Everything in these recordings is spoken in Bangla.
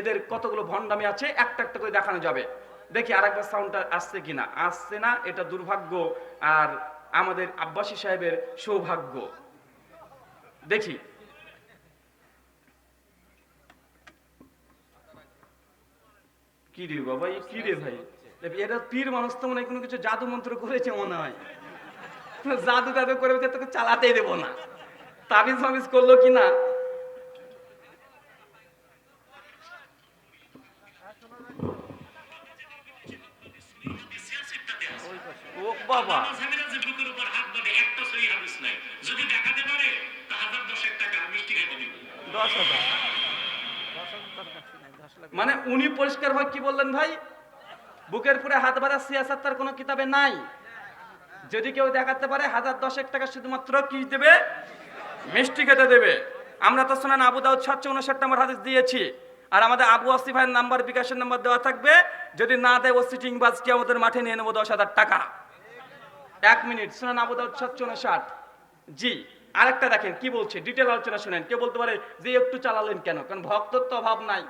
এদের কতগুলো ভণ্ডামি আছে, একটা একটা করে দেখানো যাবে। দেখি আরেকবার সাউন্ডটা আসছে কিনা। আসছে না, এটা দুর্ভাগ্য আর আমাদের আব্বাসী সাহেবের সৌভাগ্য। দেখি। কি রে বাবা কি রে ভাই? এরা পীর মানুষ তো মনে কোনো কিছু জাদু মন্ত্র করেছে মনে হয়। জাদু টাদু করে তোকে চালাতেই দেবো না। তাবিজ মাবিজ করল কি না ও বাবা বুকের উপর হাত বাঁধে একটা সহি হাদিস নাই। যদি দেখাতে পারে তা হাজার দশেক টাকা মিষ্টি খেতে দিব। দশ হাজার। মানে উনি পরিষ্কার ভাবে কি বললেন ভাই? বুকের পুরে হাত বাঁধা সিয়াসাত তার কোনো কিতাবে নাই। যদি কেউ দেখাতে পারে হাজার দশেক টাকা শুধুমাত্র কি দেবে? মিষ্টি খেতে দেবে। আমরা তো শোনান আবু দাউদ সাতশো উনষাট নম্বর হাদিস দিয়েছি। আর আমাদের আবু আসি ভাইয়ের নাম্বার বিকাশের নাম্বার দেওয়া থাকবে। যদি না দেয় ও সিটিং বাজকে আমাদের মাঠে নিয়ে নেব দশ হাজার টাকা। এক মিনিট শোনান আবু দাউদ সাতশো উনষাট জি, আরেকটা দেখেন, কি বলছে? ডিটেল আলোচনা শুনেন। কে বলতে পারে যে একটু চালালেন কেন? কারণ ভক্তর তো অভাব নাই।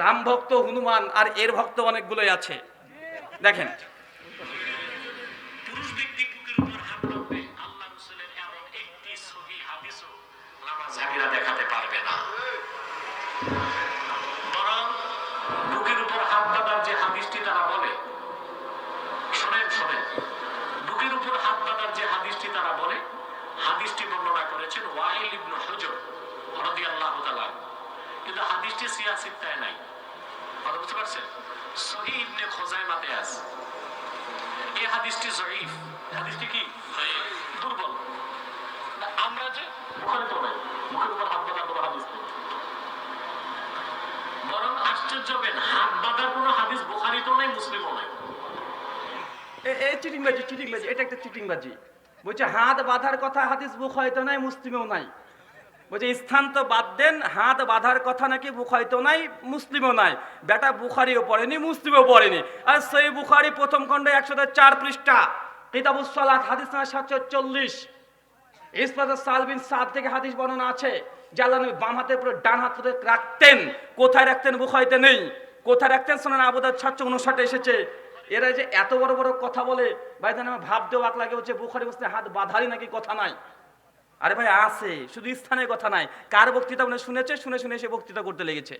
রাম ভক্ত, হনুমান, আর এর ভক্ত অনেকগুলোই আছে। দেখেন। পুরুষ ব্যক্তি বুকের উপর হাত বাঁধবে আল্লাহ রাসূলের এমন একটি সহি হাদিসও মাঝহাবিরা দেখাতে পারবে না বরং বুকের উপর হাত বাঁধার যে হাদিসটি তারা বলে শোনেন শোনেন বুকের উপর হাত বাঁধার যে হাদিসটি তারা বলে হাদিসটি বর্ণনা করেছেন ওয়াইল ইবনে হুজর তাআলা কিন্তু হাদিসটি নাই। কথা বুঝতে পারছেন? সহি ইবনে খোজাইমাতে আছে। এই হাদিসটি জয়ীফ। হাদিসটি কি? দুর্বল। আমরা যে বুখারি তো নাই মুখের উপর হাত বাঁধার কোনো হাদিস নেই। বরং আশ্চর্য হবেন হাত বাঁধার কোনো হাদিস বুখারিতেও নাই মুসলিমও নাই। এ- এই চিটিংবাজি চিটিংবাজি এটা একটা চিটিংবাজি। বলছে হাত বাঁধার কথা হাদিস বুক হয়তো নাই মুসলিমেও নাই। বলছে স্থান তো বাদ দেন, হাত বাঁধার কথা নাকি হয়তো নাই, মুসলিমও নাই। বেটা বুখারিও পড়েনি, মুসলিমও পড়েনি। আর সেই বুখারি প্রথম খণ্ডে একশো চার পৃষ্ঠা, কিতাবুস সালাত, হাদিস সাতশো চল্লিশ। ইসপাত সালবিন সাদ থেকে হাদিস বর্ণনা আছে জাল্লা বাম হাতের উপরে ডান হাত রাখতেন। কোথায় রাখতেন? বুখাইতে নেই। কোথায় রাখতেন? শোনেন আবুদার সাতশো উনষাটে এসেছে। এরা যে এত বড় বড় কথা বলে, ভাই জান, আমার ভাবতেও বাক লাগে হচ্ছে বুখারি বসতে হাত বাঁধারই নাকি কথা নাই? আরে ভাই, আছে, শুধু স্থানের কথা নাই। কার বক্তৃতা মানে শুনেছে? শুনে শুনে সে বক্তৃতা করতে লেগেছে।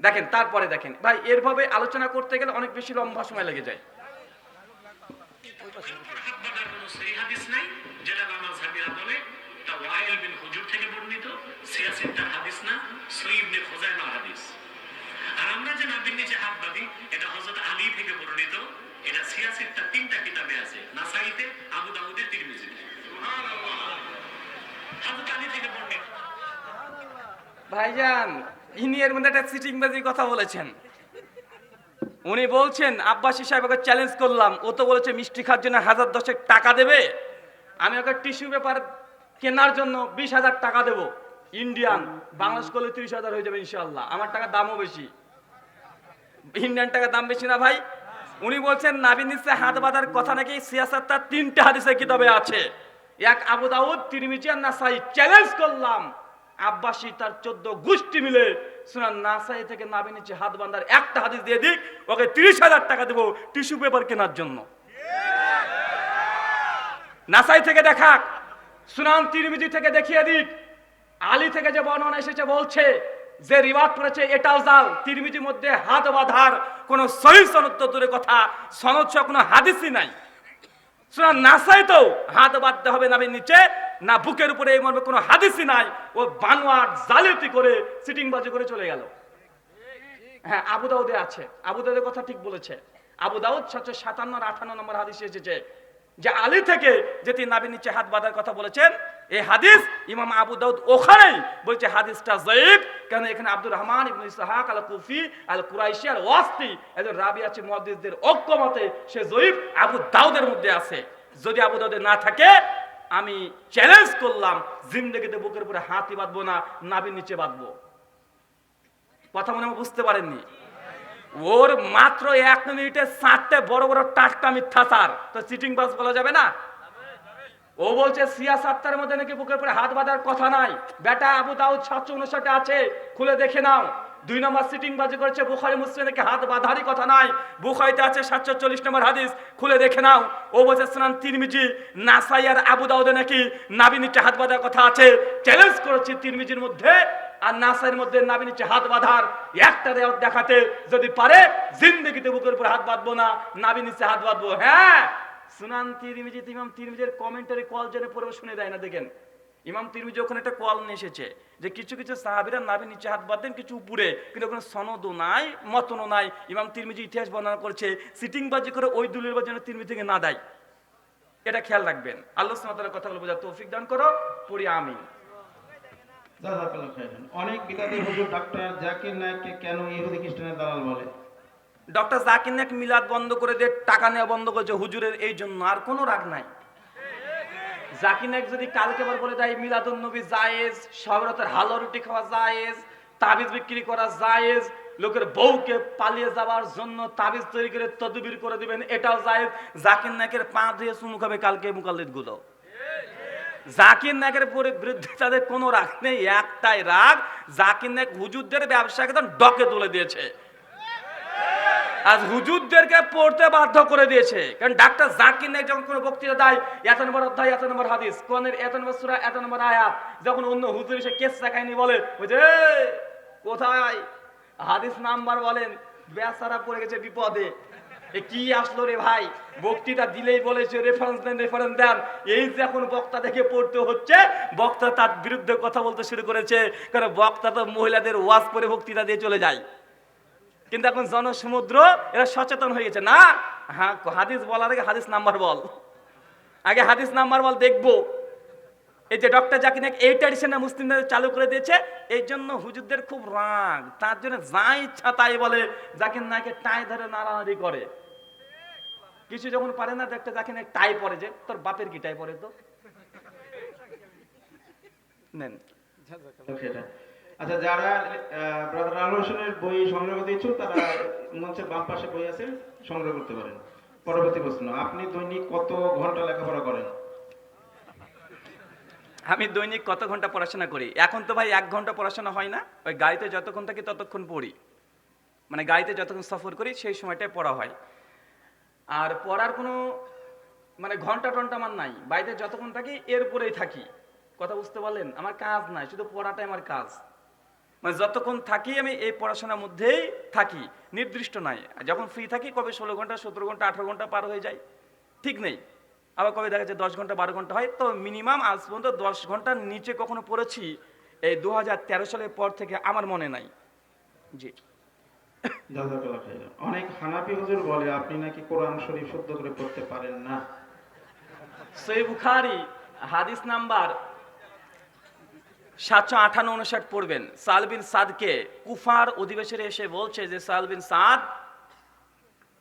দেখেন, তারপরে দেখেন। ভাই, এরভাবে আলোচনা করতে গেলে অনেক বেশি লম্বা সময় লেগে যায়। আমরা যে আলী থেকে বর্ণিত। এটা সিয়াসিত্তার তিনটা কিতাবে আছে। নাসাইতে, আবু দাউদে তিরমিজিতে হযরত আলী থেকে বর্ণিত ভাইজান, ইনি এর মধ্যে একটা সিটিংবাজির কথা বলেছেন। উনি বলছেন, আব্বাসী সাহেবকে চ্যালেঞ্জ করলাম, ও তো বলেছে মিষ্টি খাওয়ার জন্য হাজার দশেক টাকা দেবে, আমি ওকে টিস্যু পেপার কেনার জন্য বিশ হাজার টাকা দেবো। ইন্ডিয়ান বাংলাদেশ করলে তিরিশ হাজার হয়ে যাবে ইনশাল্লাহ আমার টাকার দামও বেশি। ইন্ডিয়ান টাকার দাম বেশি না ভাই? উনি বলছেন নাবিন নিচ্ছে হাত বাঁধার কথা নাকি সিয়াসাত তার তিনটা হাদিসে কিতাবে আছে। এক আবু দাউদ, তিরমিজি আর নাসাই চ্যালেঞ্জ করলাম। আব্বাসী তার চোদ্দ গোষ্ঠী মিলে শোনান নাসাই থেকে নাবিন নিচ্ছে হাত বাঁধার একটা হাদিস দিয়ে দিক, ওকে তিরিশ হাজার টাকা দেবো টিস্যু পেপার কেনার জন্য। নাসাই থেকে দেখাক, সুনান তিরমিজি থেকে দেখিয়ে দিক, আলী থেকে যে বর্ণনা এসেছে বলছে যে রিওয়াজ করেছে এটাও জাল, তিরমিজির মধ্যে হাত বাঁধার কোনো সহি সনদ দূরে কথা, সনদ কোনো হাদিসই নাই। সুনান নাসাই তো হাত বাঁধতে হবে নাবির নিচে না বুকের উপরে এই মর্মে কোনো হাদিসই নাই। ও বানোয়ার জালিয়াতি করে সিটিং বাজি করে চলে গেল। হ্যাঁ আবু দাউদে আছে। আবু দাউদের কথা ঠিক বলেছে। আবু দাউদ সাতশো সাতান্ন আর আঠান্ন নম্বর হাদিসে এসেছে যে আলী থেকে যে তিনি নাবির নিচে হাত বাঁধার কথা বলেছেন এই হাদিস ইমাম আবু দাউদ ওখানেই বলছে হাদিসটা জয়ীব কেন এখানে আব্দুর রহমান, ইবনে ইসহাক আল কুফি আল কুরাইশি আর ওয়াস্তি একজন রাবি আছে মুহাদ্দিসদের ঐক্যমতে সে জয়ীব আবু দাউদের মধ্যে আছে। যদি আবু দাউদের না থাকে আমি চ্যালেঞ্জ করলাম, জিন্দগিতে বুকের উপরে হাতই বাঁধবো না নাবির নিচে বাঁধবো। কথা মনে বুঝতে পারেননি? ওর মাত্র এক মিনিটে চারটে বড় বড় টাটকা মিথ্যাচার। তো চিটিং বাস বলা যাবে না? ও বলছে, সিয়া সাত্তার মধ্যে নাকি বুকের উপরে হাত বাঁধার কথা নাই। বেটা আবু দাউদ সাতশো উনষাটে আছে, খুলে দেখে নাও। দুই নম্বর সিটিং করেছে বুখারি, মুসলিম নাকি হাত বাঁধারই কথা নাই? বুখারিতে আছে নম্বর হাদিস, খুলে দেখে নাও। ও স্নান তিরমিজি, নাসাই আর নাকি হাত বাঁধার কথা আছে? চ্যালেঞ্জ করেছে তিরমিজির মধ্যে, আর নাসাইয়ের মধ্যে নাবি হাত বাঁধার একটা দেখাতে যদি পারে, জিন্দগিতে বুকের উপর হাত বাঁধবো না নাবি নিচে হাত বাঁধবো। হ্যাঁ? সুনান তিরমিজি ইমাম তিরমিজির কমেন্টারি কল জেনে পড়বে শুনে দেয় না, দেখেন। ইমাম তিরমিজি ওখানে একটা কল নিয়ে এসেছে যে কিছু কিছু সাহাবিরা নাবি নিচে হাত বাঁধেন কিছু উপরে কিন্তু ওখানে সনদও নাই মতনও নাই। ইমাম তিরমিজি ইতিহাস বর্ণনা করছে সিটিং বাজি করে ওই দুলের বাজি যেন তিরমিজি থেকে না দেয়। এটা খেয়াল রাখবেন। আল্লাহ সুবহানাহু কথা বলে বোঝার তৌফিক দান করো পড়ি আমিন। অনেক বিদাতি হুজুর ডাক্তার জাকির নায়ককে কেন ইহুদি খ্রিস্টানের দালাল বলে? ডক্টর জাকির নাক মিলাদ বন্ধ করে দিয়ে টাকা নেওয়া বন্ধ করেছে হুজুরের এই জন্য আর কোনো রাগ নাই। জাকির নাক যদি কালকে আবার বলে দেয়, মিলাদুন নবী জায়েজ সবরতের হালো রুটি খাওয়া জায়েজ, তাবিজ বিক্রি করা জায়েজ, লোকের বউকে পালিয়ে যাওয়ার জন্য তাবিজ তৈরি করে তদবির করে দিবেন, এটাও জায়েজ। জাকির নাকের পা ধুয়ে চুমু খাবে কালকে মুকাল্লিদগুলো জাকির নাকের পরে বিরুদ্ধে তাদের কোনো রাগ নেই, একটাই রাগ, জাকির নাক হুজুরদের ব্যবসাকে একদম ডকে তুলে দিয়েছে। আজ হুজুরদেরকে পড়তে বাধ্য করে দিয়েছে। কারণ ডাক্তার জাকির নাইক যখন কোনো বক্তৃতা দেয়, এত নম্বর অধ্যায়, এত নম্বর হাদিস কোনের এত নম্বর সূরা, এত নম্বর আয়াত, যখন অন্য হুজুর এসে কেস কাহিনী বলে, ওই যে কোথায়? হাদিস নাম্বার বলেন, বেচারা পড়ে গেছে বিপদে। কি আসলো রে ভাই? বক্তৃতা দিলেই বলেছে রেফারেন্স দেন রেফারেন্স দেন। এই যে এখন বক্তা দেখে পড়তে হচ্ছে, বক্তা তার বিরুদ্ধে কথা বলতে শুরু করেছে, কারণ বক্তা তো মহিলাদের ওয়াজ করে বক্তৃতা দিয়ে চলে যায়। কিন্তু এখন জনসমুদ্র, এরা সচেতন হয়ে গেছে। না হ্যাঁ হাদিস বলার আগে হাদিস নাম্বার বল। আগে হাদিস নাম্বার বল দেখব। এই যে ডক্টর জাকির নায়ক এই ট্র্যাডিশনে মুসলিমদের চালু করে দিয়েছে, এই জন্য হুজুরদের খুব রাগ। তার জন্য যা ইচ্ছা তাই বলে জাকির নায়কের টাই ধরে নাড়ানাড়ি করে। কিছু যখন পারে না, দেখতে জাকির নায়ক টাই পরে যে, তোর বাপের কি টাই পরে তো? নেন। আচ্ছা যারা ব্রাদার আল হোসেনের বই সংগ্রহ করতে ইচ্ছুক, তারা মঞ্চের বাম পাশে বই আছে, সংগ্রহ করতে পারেন। পরবর্তী প্রশ্ন, আপনি দৈনিক কত ঘণ্টা লেখাপড়া করেন? আমি দৈনিক কত ঘণ্টা পড়াশোনা করি? এখন তো ভাই এক ঘণ্টা পড়াশোনা হয় না, ওই গাড়িতে যতক্ষণ থাকি ততক্ষণ পড়ি। মানে গাড়িতে যতক্ষণ সফর করি, সেই সময়টায় পড়া হয়। আর পড়ার কোনো মানে ঘণ্টা টন্টা আমার নাই। বাড়িতে যতক্ষণ থাকি, এর উপরেই থাকি। কথা বুঝতে পারলেন? আমার কাজ নাই, শুধু পড়াটাই আমার কাজ। মানে যতক্ষণ থাকি আমি এই পড়াশোনার মধ্যেই থাকি নির্দিষ্ট নাই। যখন ফ্রি থাকি কবে ষোলো ঘণ্টা সতেরো ঘণ্টা আঠারো ঘণ্টা পার হয়ে যায়? ঠিক নেই। আবার কবে দেখা যাচ্ছে দশ ঘণ্টা বারো ঘণ্টা হয় তো মিনিমাম আজ পর্যন্ত দশ ঘণ্টার নিচে কখনো পড়েছি। এই দু হাজার তেরো সালের পর থেকে আমার মনে নাই। জি। অনেক হানাফি হুজুর বলে আপনি নাকি কোরআন শরীফ শুদ্ধ করে পড়তে পারেন না? সই বুখারি হাদিস নাম্বার সাতশো আঠান্ন উনষাট পড়বেন। সালবিন সাদকে কুফার অধিবেশনে এসে বলছে যে সালবিন সাদ,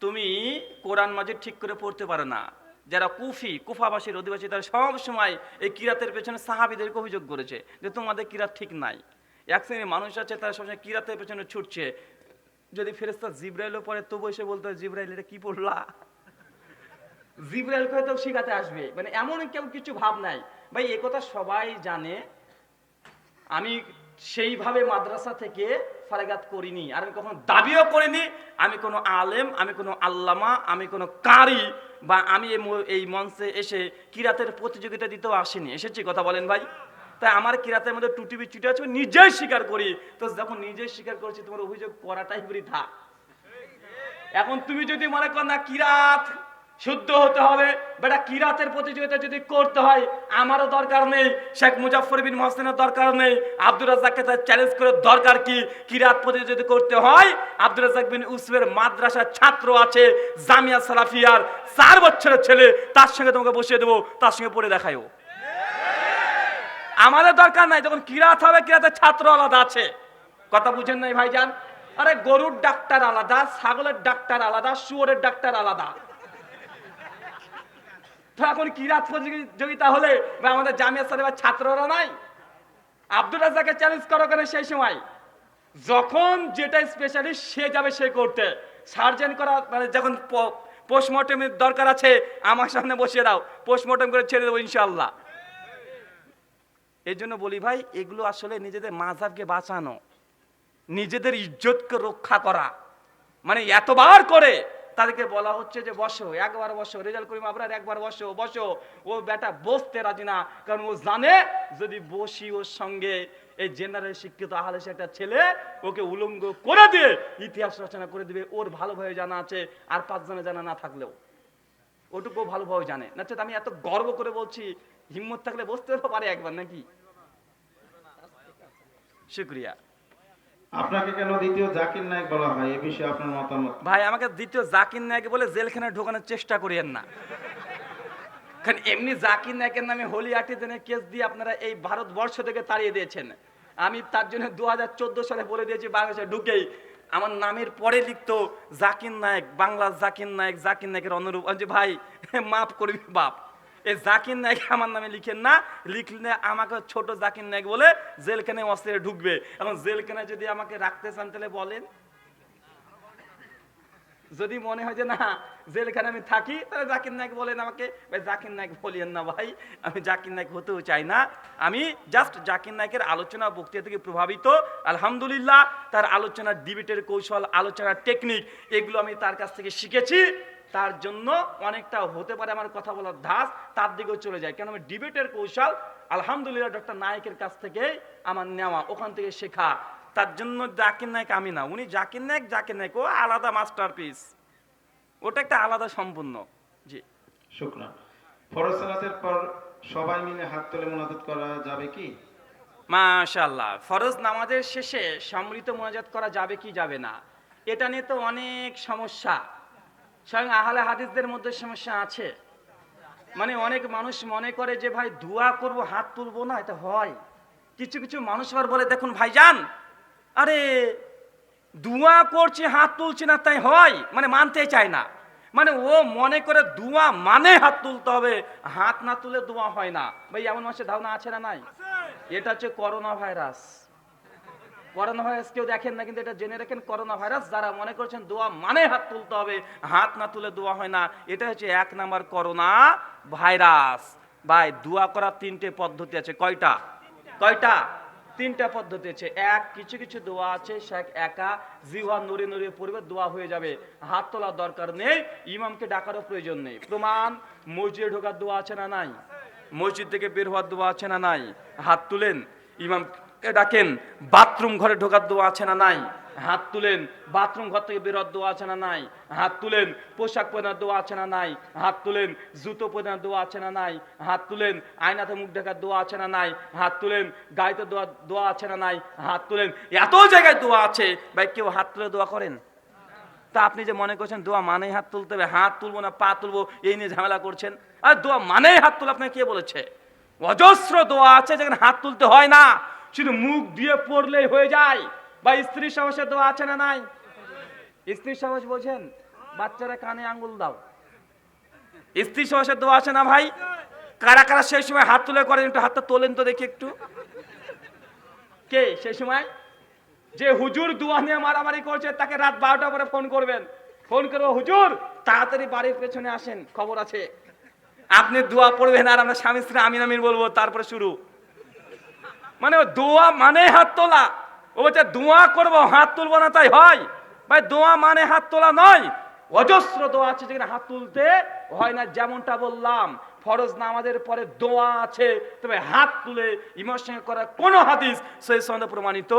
তুমি কোরআন মাজিদ ঠিক করে পড়তে পারো না। যারা কুফি, কুফাবাসীর অধিবাসী, তারা সব সময় এই কিরাতের পেছনে সাহাবিদেরকে অভিযোগ করেছে যে, তোমাদের কিরাত ঠিক নাই। এক শ্রেণির মানুষ আছে, তারা সবসময় কিরাতের পেছনে ছুটছে। যদি ফেরেস্তা জিব্রাইলও পড়ে তবু এসে বলতে জিব্রাইল, এটা কি পড়লা? জিব্রাইলকে হয়তো শিখাতে আসবে। মানে এমন কেউ কিছু ভাব নাই। ভাই, এ কথা সবাই জানে। আমি সেইভাবে মাদ্রাসা থেকে ফারাগাত করিনি, আর আমি কখনো দাবিও করিনি। আমি কোনো আলেম, আমি কোনো আল্লামা, আমি কোনো কারি, বা আমি এই মঞ্চে এসে কিরাতের প্রতিযোগিতা দিতেও আসিনি। এসেছি, কথা বলেন ভাই? তাই আমার কিরাতের মধ্যে টুটি বিচুটি আছে নিজেই স্বীকার করি। তো যখন নিজেই স্বীকার করছি, তোমার অভিযোগ করাটাই বৃথা। এখন তুমি যদি মনে কর না কিরাত শুদ্ধ হতে হবে। বেটা কিরাতের প্রতিযোগিতা যদি করতে হয়, আমারও দরকার নেই। শেখ মুজাফর বিন মহসিনের দরকার নেই। আব্দুর রাজাককে তার চ্যালেঞ্জ করে দরকার কি? কিরাত প্রতিযোগিতা করতে হয়, আব্দুর রাজাক বিন উসফের মাদ্রাসার ছাত্র আছে, জামিয়া সালাফিয়ার চার বছরের ছেলে। তার সঙ্গে তোমাকে বসিয়ে দেবো, তার সঙ্গে পড়ে দেখাইও। আমাদের দরকার নাই, যখন কিরাত হবে কিরাতের ছাত্র আলাদা আছে। কথা বুঝেন নাই ভাইজান? আরে গরুর ডাক্তার আলাদা, ছাগলের ডাক্তার আলাদা, শুয়োরের ডাক্তার আলাদা। তো এখন কিরাত প্রতিযোগিতা হলে বা আমাদের জামিয়া সাহেবের ছাত্ররা নাই? আব্দুল রাজাকে চ্যালেঞ্জ করো কেন সেই সময়? যখন যেটা স্পেশালিস্ট সে যাবে সে করতে সার্জেন করা মানে যখন পোস্টমর্টমের দরকার আছে, আমার সামনে বসিয়ে দাও। পোস্টমর্টম করে ছেড়ে দেবো ইনশাল্লাহ এই জন্য বলি ভাই, এগুলো আসলে নিজেদের মাঝাবকে বাঁচানো। নিজেদের ইজ্জতকে রক্ষা করা। মানে এতবার করে তাদেরকে বলা হচ্ছে যে বসো, একবার বসো রেজাল্ট করিম আপনার একবার বসো বসো। ও বেটা বসতে রাজি না, কারণ ও জানে যদি বসি ওর সঙ্গে এই জেনারেল শিক্ষিত আহলে একটা ছেলে, ওকে উলঙ্গ করে দিয়ে ইতিহাস রচনা করে দিবে, ওর ভালোভাবে জানা আছে, আর পাঁচজনে জানা না থাকলেও। ওটুকু ভালোভাবে জানে। না আমি এত গর্ব করে বলছি, হিম্মত থাকলে বসতে পারে একবার নাকি? শুক্রিয়া। আপনাকে কেন দ্বিতীয় জাকির নায়ক বলা হয়? এ বিষয়ে আপনার মতামত ভাই, আমাকে দ্বিতীয় জাকির নায়কে বলে জেলখানায় ঢোকানোর চেষ্টা করিয়েন না। কারণ এমনি জাকির নায়কের নামে হোলি কেস দিয়ে আপনারা এই ভারতবর্ষ থেকে তাড়িয়ে দিয়েছেন। আমি তার জন্য দু হাজার চোদ্দ সালে বলে দিয়েছি, বাংলাদেশে ঢুকেই। আমার নামের পরে লিখতো জাকির নায়ক বাংলা জাকির নায়ক, জাকির নায়কের অনুরূপ। ভাই, মাফ করবি, বাপ। এই জাকির নায়ক আমার নামে লিখেন না, লিখলে আমাকে ছোট জাকির নায়ক বলে জেলখানে অস্ত্রে ঢুকবে। এখন জেলখানে যদি আমাকে রাখতে চান তাহলে বলেন। যদি মনে হয় যে না জেলখানে আমি থাকি, তাহলে জাকির নায়ক বলেন আমাকে, ভাই, জাকির নায়ক বলিয়েন না ভাই, আমি জাকির নায়ক হতেও চাই না। আমি জাস্ট জাকির নায়কের আলোচনা বক্তৃতা থেকে প্রভাবিত। আলহামদুলিল্লাহ, তার আলোচনার ডিবেটের কৌশল, আলোচনার টেকনিক এগুলো আমি তার কাছ থেকে শিখেছি। তার জন্য অনেকটা হতে পারে আমার কথা বলার ধাস তার দিকেও চলে যায়। কেন আমি ডিবেটের কৌশল, আলহামদুলিল্লাহ ডক্টর নায়কের কাছ থেকেই আমার নেওয়া, ওখান থেকে শেখা। তার জন্য জাকির নায়ক আমি না। উনি জাকির নায়ক জাকির নায়ক। ও আলাদা মাস্টার পিস ওটা একটা আলাদা সম্পূর্ণ। জি। শুক্রান ফরজ সালাতের পর সবাই মিলে হাত তুলে মোনাজাত করা যাবে কি? মাশাল্লাহ ফরজ নামাজের শেষে সম্মিলিত মোনাজাত করা যাবে কি যাবে না? এটা নিয়ে তো অনেক সমস্যা। স্বয়ং আহলে হাদিসদের মধ্যে সমস্যা আছে। মানে অনেক মানুষ মনে করে যে ভাই দোয়া করব হাত তুলবো না। এটা হয়। কিছু কিছু মানুষ আবার বলে দেখুন ভাইজান আরে, দুয়া করছে, হাত তুলছে না, তাই হয়? মানে মানতে চায় না। মানে ও মনে করে দুয়া মানে হাত তুলতে হবে। হাত না তুলে দোয়া হয় না। ভাই, এমন মানুষের ধারণা আছে না নাই? এটা হচ্ছে করোনা ভাইরাস করোনা ভাইরাস কেউ দেখেন না, কিন্তু এটা জেনে রাখেন করোনা ভাইরাস যারা মনে করছেন দোয়া মানে হাত তুলতে হবে, হাত না তুলে দোয়া হয় না, এটা হচ্ছে এক নাম্বার করোনা ভাইরাস ভাই, দোয়া করার তিনটে পদ্ধতি আছে। কয়টা? কয়টা? তিনটা পদ্ধতি আছে। এক, কিছু কিছু দোয়া আছে, শেখ একা জিহা নুরে নুরে পড়বে, দোয়া হয়ে যাবে। হাত তোলার দরকার নেই, ইমামকে ডাকারও প্রয়োজন নেই। প্রমাণ, মসজিদে ঢোকার দোয়া আছে না নাই? মসজিদ থেকে বের হওয়ার দোয়া আছে না নাই? হাত তুলেন, ইমামকে ডাকেন, বাথরুম ঘরে ঢোকার দোয়া আছে না নাই? হাত তুলেন, বাথরুম ঘর থেকে বেরোর দোয়া আছে না নাই? হাত তুলেন, পোশাক পরার দোয়া আছে না নাই? হাত তুলেন, জুতো পরার দোয়া আছে না নাই? হাত তুলেন, আয়নাতে মুখ ঢাকার দোয়া আছে না নাই? হাত তুলেন, গাড়িতে দোয়া দোয়া আছে না নাই? হাত তুলেন, এত জায়গায় দোয়া আছে, ভাই কেউ হাত তুলে দোয়া করেন? তা আপনি যে মনে করছেন দোয়া মানেই হাত তুলতে হবে, হাত তুলবো না, পা তুলবো, এই নিয়ে ঝামেলা করছেন? আর দোয়া মানেই হাত তুলে, আপনাকে কে বলেছে? অজস্র দোয়া আছে যেখানে হাত তুলতে হয় না, শুধু মুখ দিয়ে পড়লেই হয়ে যায়। বা স্ত্রী সাহসের দোয়া আছে না নাই? স্ত্রী সাহস বোঝেন বাচ্চারা কানে আঙ্গুল দাও। স্ত্রী সাহসের দোয়া আছে না ভাই? কারা কারা সেই সময় হাত তুলে করেন, একটু হাতটা তোলেন তো দেখি একটু। কে? সেই সময়? যে হুজুর দোয়া নিয়ে মারামারি করছে, তাকে রাত বারোটা পরে ফোন করবেন। ফোন করব, হুজুর, তাড়াতাড়ি বাড়ির পেছনে আসেন, খবর আছে। আপনি দোয়া পড়বেন আর আমরা স্বামী স্ত্রী আমিন আমিন বলব, তারপরে শুরু। মানে দোয়া মানে হাত তোলা। ও বলছে, দোয়া করব, হাত তুলবো না তাই হয়। ভাই, দোয়া মানে হাত তোলা নয়। অজস্র দোয়া আছে যেখানে হাত তুলতে হয় না, যেমনটা বললাম, ফরজ নামাজের পরে দোয়া আছে, তবে হাত তুলে ইমার সঙ্গে করা কোনো হাদিস সেই সন্দেহ প্রমাণিত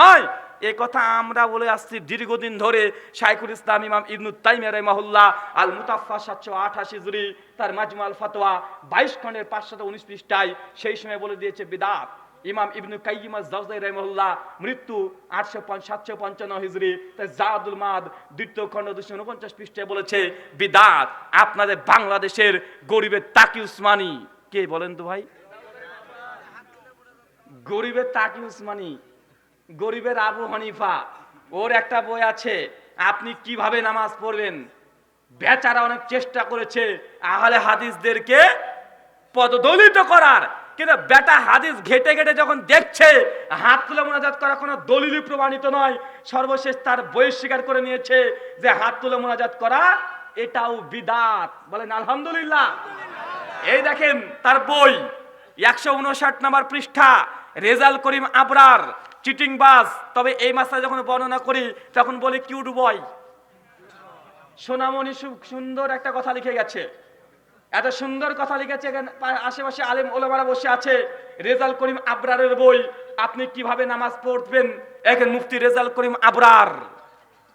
নয়। এ কথা আমরা বলে আসছি দীর্ঘদিন ধরে শাইখুল ইসলাম ইমাম ইবনু তাইমিয়া রহমাহুল্লাহ আল মুতাফা সাতশো আঠাশি জুরি তার মাজমাল ফতোয়া বাইশ খণ্ডের পাঁচশত উনিশ পৃষ্ঠায় সেই সময় বলে দিয়েছে বিদাত। ইমাম ইবনু কাইয়িম জাউজাই রহমাহুল্লাহ মৃত্যু আটশো সাতশো পঞ্চান্ন হিজরি। তাই জাদুল মাদ দ্বিতীয় খণ্ড দুশো উনপঞ্চাশ পৃষ্ঠায় বলেছে, বিদাত, আপনাদের বাংলাদেশের গরিবের তাকি উসমানি। কে বলেন তো ভাই? গরিবের তাকি উসমানী, গরিবের আবু হানিফা, ওর একটা বই আছে, আপনি কীভাবে নামাজ পড়বেন? বেচারা অনেক চেষ্টা করেছে, আহলে হাদিসদেরকে পদদলিত করার। কিন্তু বেটা হাদিস ঘেটে ঘেটে যখন দেখছে, হাত তুলে মোনাজাত করা কোনো দলিলই প্রমাণিত নয়। সর্বশেষ তার বই স্বীকার করে নিয়েছে যে হাত তুলে মোনাজাত করা এটাও বিদাত। বলেন, আলহামদুলিল্লাহ। এই দেখেন তার বই, একশো উনষাট নাম্বার পৃষ্ঠা, রেজাল করিম আবরার চিটিং বাস তবে এই মাসটা যখন বর্ণনা করি, তখন বলি, কিউট বয়। সোনামণি সুন্দর একটা কথা লিখে গেছে। এত সুন্দর কথা লিখেছে আশেপাশে আলেম ওলামারা বসে আছে। রেজাল করিম আবরারের বই। আপনি কীভাবে নামাজ পড়বেন? এখানে মুফতি রেজাল করিম আবরার।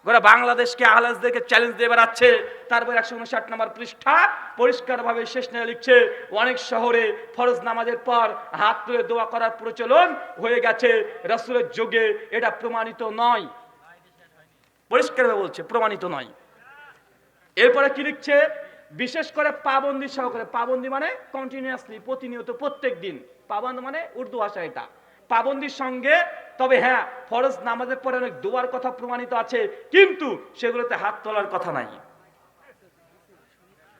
গোটা বাংলাদেশকে আহলাজদেরকে চ্যালেঞ্জ দিয়ে বেড়াচ্ছে। তারপর একশো উনষাট নম্বর পৃষ্ঠা পরিষ্কারভাবে শেষ নিয়ে লিখছে, অনেক শহরে ফরজ নামাজের পর হাত তুলে দোয়া করার প্রচলন হয়ে গেছে। রসুলের যুগে এটা প্রমাণিত নয়। পরিষ্কারভাবে বলছে, প্রমাণিত নয়। এরপরে কি লিখছে? বিশেষ করে পাবন্দি সহকারে, পাবন্দি মানে কন্টিনিউয়াসলি প্রতিনিয়ত প্রত্যেক দিন পাবন্দ মানে উর্দু ভাষা এটা। পাবন্দির সঙ্গে, তবে হ্যাঁ ফরজ নামাজের পরে অনেক দোয়ার কথা প্রমাণিত আছে, কিন্তু সেগুলোতে হাত তোলার কথা নাই।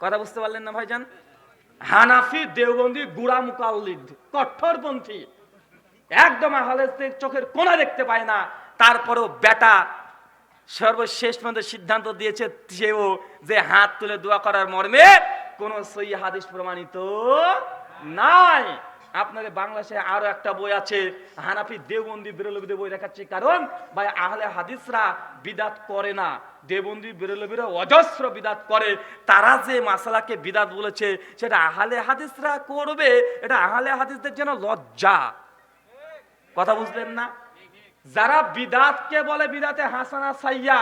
কথা বুঝতে পারলেন না ভাইজান? হানাফি, দেওবন্দি, গুড়া মুকাল্লিদ কঠোরপন্থী একদম আহলেদের চোখের কোনা দেখতে পায় না। তারপরও বেটা সর্বশেষ পর্যন্ত সিদ্ধান্ত দিয়েছে সেও যে হাত তুলে দোয়া করার মর্মে কোন সই হাদিস প্রমাণিত নাই। আপনাদের বাংলাদেশে আরও একটা বই আছে, হানাফি দেওবন্দি বেরলবিদের বই দেখাচ্ছি। কারণ ভাই, আহলে হাদিসরা বিদাত করে না। দেবন্দি বেরলবিরা অজস্র বিদাত করে। তারা যে মাসালাকে বিদাত বলেছে, সেটা আহলে হাদিসরা করবে। এটা আহলে হাদিসদের যেন লজ্জা। কথা বুঝলেন না? যারা বিদাতকে বলে বিদাতে হাসানা সাইয়া,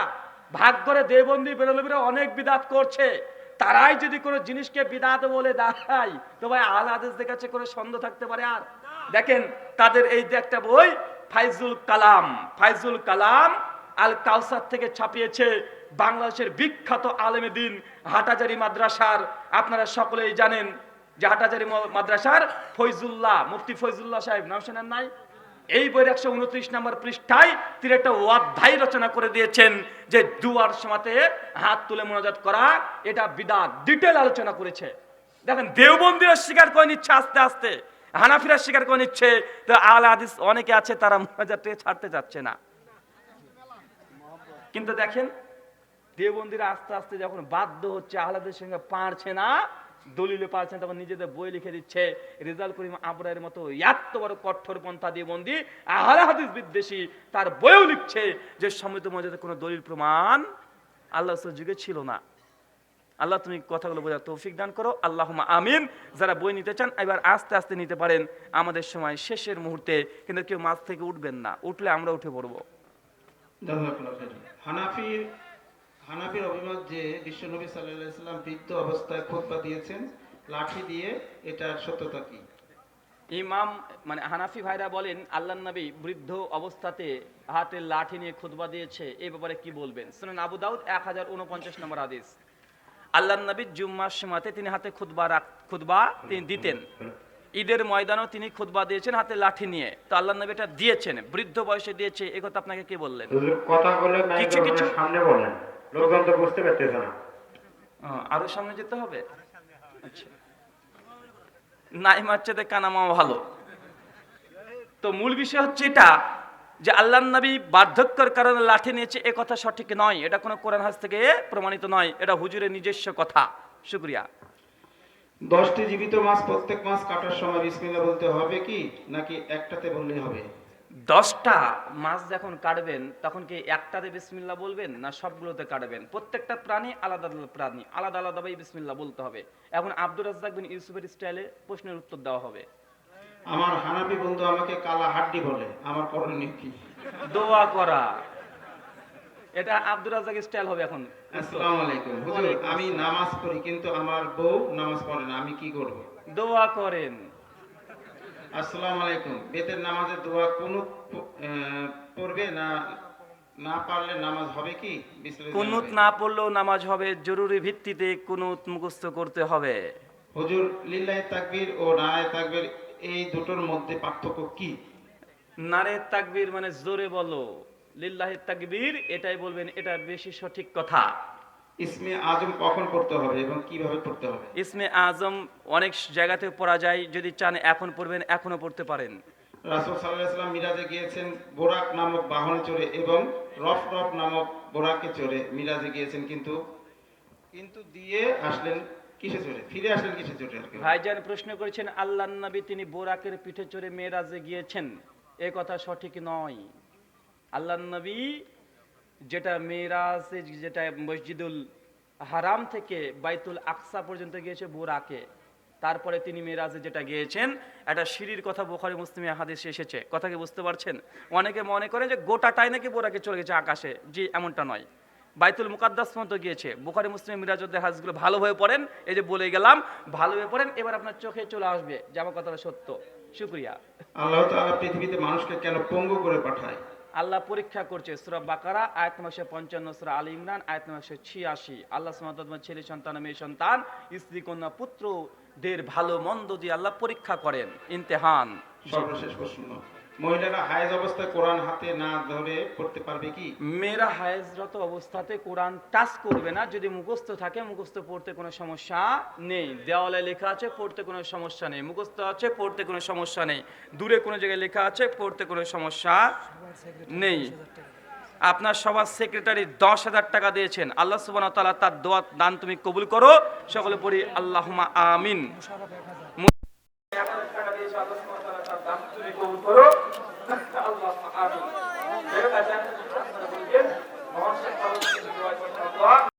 ভাগ করে দেবন্দি বেরলবিরা অনেক বিদাত করছে, তারাই যদি কোনো জিনিসকে বিদাত বলে দেখায় তো ভাই আল হাদিসদের কাছে কোনো সন্দেহ থাকতে পারে আর? দেখেন তাদের এই যে একটা বই, ফাইজুল কালাম ফাইজুল কালাম আল কাউসার থেকে ছাপিয়েছে বাংলাদেশের বিখ্যাত আলেমে দিন, হাটাজারি মাদ্রাসার, আপনারা সকলেই জানেন যে হাটাজারি মাদ্রাসার ফৈজুল্লাহ, মুফতি ফৈজুল্লাহ সাহেব, নাম শোনেন নাই? এই বইয়ের একশো উনত্রিশ নম্বর পৃষ্ঠায় তিনি একটা অধ্যায় রচনা করে দিয়েছেন যে দুয়ার সমাতে হাত তুলে মোনাজাত করা, এটা বিদাত, ডিটেল আলোচনা করেছে। দেখেন, দেওবন্দিরা স্বীকার করে নিচ্ছে আস্তে আস্তে, হানাফিরা স্বীকার করে নিচ্ছে, তো আল হাদিস অনেকে আছে, তারা মোনাজাত ছাড়তে চাচ্ছে না। কিন্তু দেখেন, দেওবন্দিরা আস্তে আস্তে যখন বাধ্য হচ্ছে, আহ্লাদের সঙ্গে পারছে না দলিলে পারছে না তখন নিজেদের বই লিখে দিচ্ছে। রেজাল করিম আবরারের মতো এত বড় কঠোর পন্থা দেবন্দি আহলে হাদিস বিদ্বেষী, তার বইও লিখছে যে সমৃদ্ধ মজাতে কোনো দলিল প্রমাণ আল্লাহ যুগে ছিল না। আল্লাহ তুমি কথাগুলো বোঝার তৌফিক দান করো। আল্লাহ আমিন। যারা বই নিতে চান, এবার আস্তে আস্তে নিতে পারেন। আমাদের সময় শেষের মুহূর্তে, কিন্তু কেউ মাছ থেকে উঠবেন না। উঠলে আমরা উঠে পড়ব। হানাফির হানাফির অভিমত যে বিশ্বনবী সাল্লাল্লাহু আলাইহি সাল্লাম বৃদ্ধ অবস্থায় খুতবা দিয়েছেন লাঠি দিয়ে এটার সত্যতা কি? ইমাম মানে হানাফি ভাইরা বলেন আল্লাহ নবী বৃদ্ধ অবস্থাতে হাতে লাঠি নিয়ে খুতবা দিয়েছে এই ব্যাপারে কি বলবেন? শুনুন আবু দাউদ এক হাজার উনপঞ্চাশ নম্বর আদেশ আল্লাহ নবী জুম্মার সীমাতে তিনি হাতে খুতবা রাখ খুতবা তিনি দিতেন। ঈদের ময়দানও তিনি খুতবা দিয়েছেন হাতে লাঠি নিয়ে। তো আল্লাহ নবী এটা দিয়েছেন বৃদ্ধ বয়সে দিয়েছে এ কথা আপনাকে কে বললেন? কথা বলে কিছু কিছু। সামনে বলেন। লোকজন তো বুঝতে পারতেছে না। আরও সামনে যেতে হবে? আচ্ছা। নাই কানামা ভালো। তো মূল বিষয় হচ্ছে এটা যে আল্লাহ নবী বার্ধক্যের কারণে লাঠি নিয়েছে এ কথা সঠিক নয়। এটা কোনো কোরআন হাস থেকে প্রমাণিত নয়। এটা হুজুরের নিজস্ব কথা। শুক্রিয়া। দশটি জীবিত মাছ প্রত্যেক মাছ কাটার সময় বিসমিল্লাহ বলতে হবে কি নাকি একটাতে বললেই হবে? দশটা মাছ যখন কাটবেন তখন কি একটাতে বিসমিল্লা বলবেন না সবগুলোতে কাটবেন? প্রত্যেকটা প্রাণী আলাদা আলাদা প্রাণী আলাদা আলাদাভাবে বিসমিল্লা বলতে হবে। এখন আব্দুর রাজ্জাক বিন ইউসুফের স্টাইলে প্রশ্নের উত্তর দেওয়া হবে। আমার হানাফি বন্ধু আমাকে কালা হাড্ডি বলে আমার করণীয় কি? দোয়া করা। এটা আব্দুর রাজ্জাক স্টাইল হবে এখন। আসসালামু আলাইকুম। হুজুর আমি নামাজ পড়ি কিন্তু আমার বউ নামাজ পড়ে না আমি কি করব? দোয়া করেন। আসসালামু আলাইকুম। বেতের নামাজের দোয়া কোন পড়বে না না পারলে নামাজ হবে কি? কুনুত না পড়লেও নামাজ হবে জরুরি ভিত্তিতে কুনুত মুখস্থ করতে হবে। হুজুর লিল্লাহি তাকবীর ও নারায়ে তাকবীর এই দুটোর মধ্যে পার্থক্য কি? নারে তাকবীর মানে জোরে বলো। লিল্লাহি তাকবীর এটাই বলবেন এটা বেশি সঠিক কথা। ইসমে আজম কখন পড়তে হবে এবং কীভাবে পড়তে হবে? ইসমে আজম অনেক জায়গাতে পড়া যায় যদি চান এখন পড়বেন এখনও পড়তে পারেন। রাসূল সাল্লাল্লাহু মিরাজে গিয়েছেন বোরাক নামক বাহনে চড়ে এবং রফ রফ নামক বোরাকে চড়ে মিরাজে গিয়েছেন কিন্তু কিন্তু দিয়ে আসলেন কিসে চড়ে? ফিরে আসলেন কিসে চড়ে ভাইজান প্রশ্ন করেছেন আল্লাহ নবী তিনি বোরাকের পিঠে চড়ে মেয়েরাজে গিয়েছেন? এ কথা সঠিক নয়। আল্লাহ নবী যেটা মেয়েরাজে যেটা মসজিদুল হারাম থেকে বাইতুল আকসা পর্যন্ত গিয়েছে বোরাকে। তারপরে তিনি মেয়েরাজে যেটা গিয়েছেন, একটা সিঁড়ির কথা বোখারি, মুসলিমে হাদিসে এসেছে। কথা কি বুঝতে পারছেন? অনেকে মনে করে যে গোটাটাই নাকি বোরাকে চলে গেছে আকাশে। জি, এমনটা নয়। বাইতুল মুকাদ্দাস পর্যন্ত গিয়েছে। বুখারি, মুসলিম মিরাজুদ্দের হাজগুলো ভালোভাবে পড়েন, এই যে বলে গেলাম, ভালো হয়ে পড়েন, এবার আপনার চোখে চলে আসবে যে আমার কথাটা সত্য। শুক্রিয়া। আল্লাহ তাআলা পৃথিবীতে মানুষকে কেন পঙ্গু করে পাঠায়? আল্লাহ পরীক্ষা করছে, সুরা বাকারা, আয়ত মাসে পঞ্চান্ন, সুরা আলী ইমরান, আয়ত নশো ছিয়াশি। আল্লাহ সুমাত ছেলে, সন্তান মেয়ে, সন্তান, স্ত্রী, কন্যা, পুত্রদের ভালো, মন্দ দিয়ে আল্লাহ পরীক্ষা করেন। ইমতেহান। সর্বশেষ প্রশ্ন। মহিলারা হায়েজ অবস্থায় কোরআন হাতে না ধরে পড়তে পারবে কি? মেয়েরা হায়েজরত অবস্থাতে কোরআন টাচ করবে না। যদি মুখস্থ থাকে, মুখস্থ পড়তে কোনো সমস্যা নেই। দেওয়ালে লেখা আছে, পড়তে কোনো সমস্যা নেই। মুখস্থ আছে, পড়তে কোনো সমস্যা নেই। দূরে কোনো জায়গায় লেখা আছে, পড়তে কোনো সমস্যা নেই। আপনার সবার সেক্রেটারি দশ হাজার টাকা দিয়েছেন। আল্লাহ সুবান তার দোয়া দান তুমি কবুল করো। সকলে পড়ি আল্লাহুমা আমিন। দিয়েছে আল্লাহ